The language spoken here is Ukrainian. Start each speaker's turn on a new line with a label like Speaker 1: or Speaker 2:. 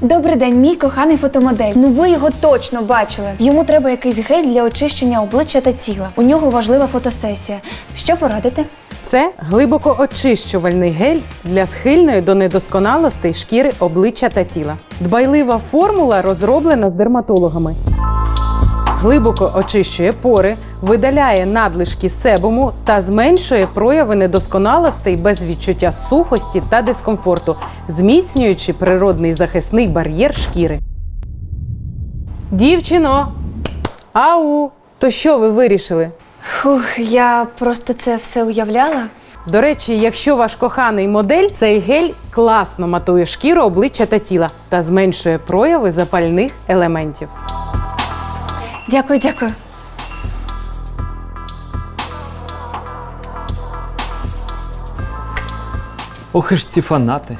Speaker 1: Добрий день, мій коханий фотомодель. Ну ви його точно бачили. Йому треба якийсь гель для очищення обличчя та тіла. У нього важлива фотосесія. Що порадите?
Speaker 2: Це глибокоочищувальний гель для схильної до недосконалостей шкіри обличчя та тіла. Дбайлива формула розроблена з дерматологами. Глибоко очищує пори, видаляє надлишки себуму та зменшує прояви недосконалостей без відчуття сухості та дискомфорту, зміцнюючи природний захисний бар'єр шкіри. Дівчино! Ау! То що ви вирішили?
Speaker 1: Фух, я просто це все уявляла.
Speaker 2: До речі, якщо ваш коханий модель, цей гель класно матує шкіру, обличчя та тіла та зменшує прояви запальних елементів.
Speaker 1: Дякую, дякую.
Speaker 3: Ох і ж ці фанати.